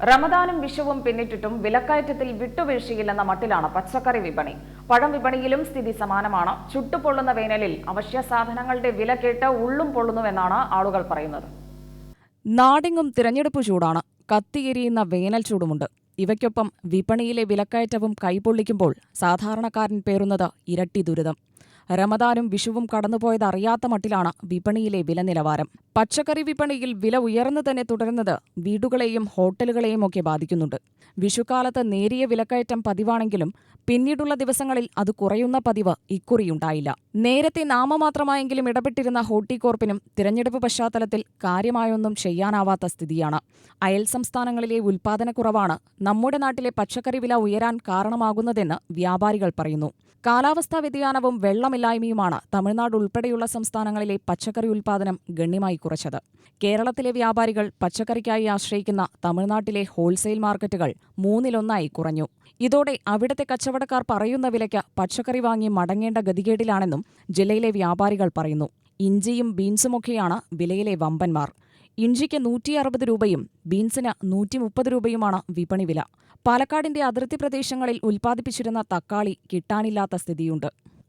റമദാനും വിഷുവും പിന്നിട്ടിട്ടും വിലക്കയറ്റത്തിൽ വിട്ടുവീഴ്ചയില്ലെന്ന മട്ടിലാണ് പച്ചക്കറി വിപണി. പഴം വിപണിയിലും സ്ഥിതി സമാനമാണ്. ചുട്ടുപൊള്ളുന്ന വേനലിൽ അവശ്യ സാധനങ്ങളുടെ വില കേട്ട് ഉള്ളും പൊള്ളുന്നുവെന്നാണ് ആളുകൾ പറയുന്നത്. നാടെങ്ങും തിരഞ്ഞെടുപ്പ് ചൂടാണ്. കത്തിയെരിയുന്ന വേനൽ ചൂടുമുണ്ട്. ഇവയ്ക്കൊപ്പം വിപണിയിലെ വിലക്കയറ്റവും കൈപൊള്ളിക്കുമ്പോൾ സാധാരണക്കാരൻ പേറുന്നത് ഇരട്ടി ദുരിതം. റമദാനും വിഷുവും കടന്നുപോയത് അറിയാത്ത മട്ടിലാണ് വിപണിയിലെ വില നിലവാരം. പച്ചക്കറി വിപണിയിൽ വില ഉയർന്നു തന്നെ തുടരുന്നത് വീടുകളെയും ഹോട്ടലുകളെയും ഒക്കെ ബാധിക്കുന്നുണ്ട്. വിഷുക്കാലത്ത് നേരിയ വിലക്കയറ്റം പതിവാണെങ്കിലും പിന്നീടുള്ള ദിവസങ്ങളിൽ അത് കുറയുന്ന പതിവ് ഇക്കുറിയുണ്ടായില്ല. നേരത്തെ നാമമാത്രമായെങ്കിലും ഇടപെട്ടിരുന്ന ഹോർട്ടികോർപ്പിനും തിരഞ്ഞെടുപ്പ് പശ്ചാത്തലത്തിൽ കാര്യമായൊന്നും ചെയ്യാനാവാത്ത സ്ഥിതിയാണ്. അയൽ സംസ്ഥാനങ്ങളിലെ ഉൽപാദനക്കുറവാണ് നമ്മുടെ നാട്ടിലെ പച്ചക്കറി വില ഉയരാൻ കാരണമാകുന്നതെന്ന് വ്യാപാരികൾ പറയുന്നു. കാലാവസ്ഥാ വ്യതിയാനവും വെള്ളമില്ലായ്മയുമാണ് തമിഴ്നാട് ഉൾപ്പെടെയുള്ള സംസ്ഥാനങ്ങളിലെ പച്ചക്കറി ഉൽപ്പാദനം ഗണ്യമായി കുറച്ചത്. കേരളത്തിലെ വ്യാപാരികൾ പച്ചക്കറിക്കായി ആശ്രയിക്കുന്ന തമിഴ്നാട്ടിലെ ഹോൾസെയിൽ മാർക്കറ്റുകൾ മൂന്നിലൊന്നായി കുറഞ്ഞു. ഇതോടെ അവിടത്തെ കച്ചവടക്കാർ പറയുന്ന വിലയ്ക്ക് പച്ചക്കറി വാങ്ങി മടങ്ങേണ്ട ഗതികേടിലാണെന്നും ജില്ലയിലെ വ്യാപാരികൾ പറയുന്നു. ഇഞ്ചിയും ബീൻസുമൊക്കെയാണ് വിലയിലെ വമ്പന്മാർ. ഇഞ്ചിക്ക് നൂറ്റി അറുപത് രൂപയും ബീൻസിന് നൂറ്റി മുപ്പത് രൂപയുമാണ് വിപണി വില. പാലക്കാടിന്റെ അതിർത്തി പ്രദേശങ്ങളിൽ ഉൽപ്പാദിപ്പിച്ചിരുന്ന തക്കാളി കിട്ടാനില്ലാത്ത സ്ഥിതിയുണ്ട്.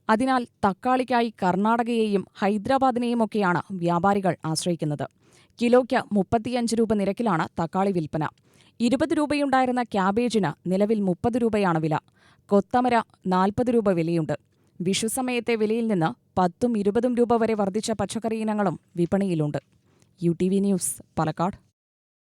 അതിനാൽ തക്കാളിക്കായി കർണാടകയെയും ഹൈദരാബാദിനെയുമൊക്കെയാണ് വ്യാപാരികൾ ആശ്രയിക്കുന്നത്. കിലോയ്ക്ക് മുപ്പത്തിയഞ്ച് രൂപ നിരക്കിലാണ് തക്കാളി വിൽപ്പന. ഇരുപത് രൂപയുണ്ടായിരുന്ന ക്യാബേജിന് നിലവിൽ മുപ്പത് രൂപയാണ് വില. കൊത്തമര നാൽപ്പത് രൂപ വിലയുണ്ട്. വിഷുസമയത്തെ വിലയിൽ നിന്ന് പത്തും ഇരുപതും രൂപ വരെ വർദ്ധിച്ച പച്ചക്കറി ഇനങ്ങളും വിപണിയിലുണ്ട്. U T V news Palakkad.